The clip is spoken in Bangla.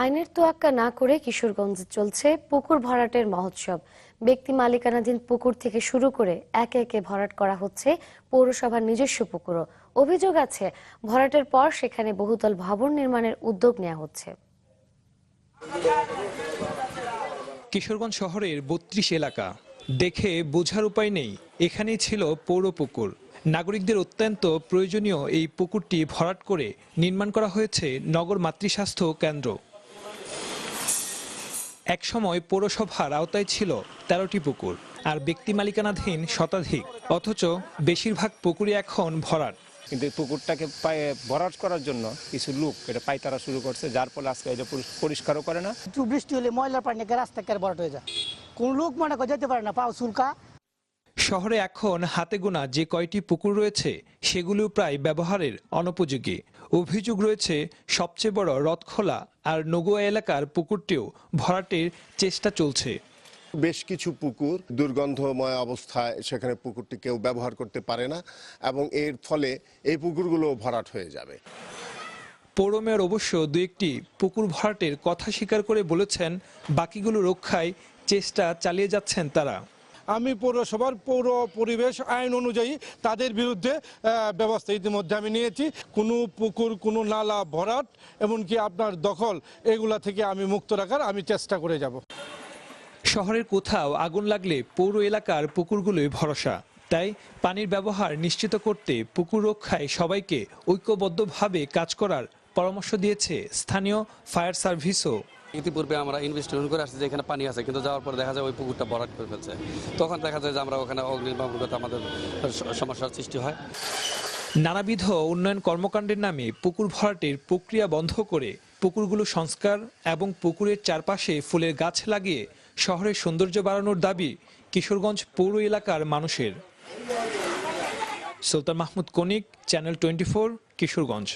আইনের তোয়াক্কা না করে কিশোরগঞ্জে চলছে পুকুর ভরাটের মহোৎসব। ব্যক্তি মালিকানাধীন পুকুর থেকে শুরু করে একে একে ভরাট করা হচ্ছে পৌরসভার নিজস্ব পুকুরও। অভিযোগ আছে, ভরাটের পর সেখানে বহুতল ভবন নির্মাণের উদ্যোগ নেওয়া হচ্ছে। কিশোরগঞ্জ শহরের বত্রিশ এলাকা। দেখে বোঝার উপায় নেই, এখানেই ছিল পৌর পুকুর। নাগরিকদের অত্যন্ত প্রয়োজনীয় এই পুকুরটি ভরাট করে নির্মাণ করা হয়েছে নগর মাতৃস্বাস্থ্য কেন্দ্র। একসময় পৌরসভার আওতায় ছিল তেরোটি পুকুর আর ব্যক্তি মালিকানাধীন শতাধিক অথচ বেশিরভাগ পুকুরই এখন ভরাট। কিন্তু এই পুকুরটাকে পায়ে ভরাট করার জন্য কিছু লোক এটা পাইতারা শুরু করছে যার ফলে আজকে এটা পরিষ্কারও করে না। একটু বৃষ্টি হলে ময়লার পানি রাস্তা একেবারে বড় হয়ে যায়। কোন লোক মনে করে যেতে পারে না পাও চুলকা। শহরে এখন হাতে গোনা যে কয়টি পুকুর রয়েছে সেগুলো প্রায় ব্যবহারের অনুপযোগী। অভিযোগ রয়েছে সবচেয়ে বড় রথখোলা আর নগুয়া এলাকার পুকুরটিও ভরাটের চেষ্টা চলছে। বেশ কিছু পুকুর দুর্গন্ধময় অবস্থায় সেখানে পুকুরটি কেউ ব্যবহার করতে পারে না এবং এর ফলে এই পুকুরগুলো ভরাট হয়ে যাবে। পৌর মেয়র অবশ্য দু একটি পুকুর ভরাটের কথা স্বীকার করে বলেছেন বাকিগুলো রক্ষায় চেষ্টা চালিয়ে যাচ্ছেন তারা। আমি পৌরসভার পৌর পরিবেশ আইন অনুযায়ী তাদের বিরুদ্ধে ব্যবস্থা ইতিমধ্যে আমি নিয়েছি। কোনো পুকুর, কোনো নালা, ভরাট, এমনকি আপনার দখল, এগুলা থেকে আমি মুক্ত রাখার আমি চেষ্টা করে যাব। শহরের কোথাও আগুন লাগলে পৌর এলাকার পুকুরগুলোই ভরসা। তাই পানির ব্যবহার নিশ্চিত করতে পুকুর রক্ষায় সবাইকে ঐক্যবদ্ধভাবে কাজ করার পরামর্শ দিয়েছে স্থানীয় ফায়ার সার্ভিসও। ইতিপূর্বে আমরা ইনভেস্টিগেশন করে আসছি যে এখানে পানি আছে, কিন্তু যাওয়ার পর দেখা যায় ওই পুকুরটা ভরাট করে ফেলছে। তখন দেখা যায় যে আমরা ওখানে অগ্নিনির্বাপনগত আমাদের সমস্যার সৃষ্টি হয়। নানাবিধ উন্নয়ন কর্মকাণ্ডের নামে পুকুর ভরাটের প্রক্রিয়া বন্ধ করে পুকুরগুলো সংস্কার এবং পুকুরের চারপাশে ফুলের গাছ লাগিয়ে শহরের সৌন্দর্য বাড়ানোর দাবি কিশোরগঞ্জ পৌর এলাকার মানুষের। সুলতান মাহমুদ কনিক চ্যানেল টোয়েন্টি ফোর কিশোরগঞ্জ।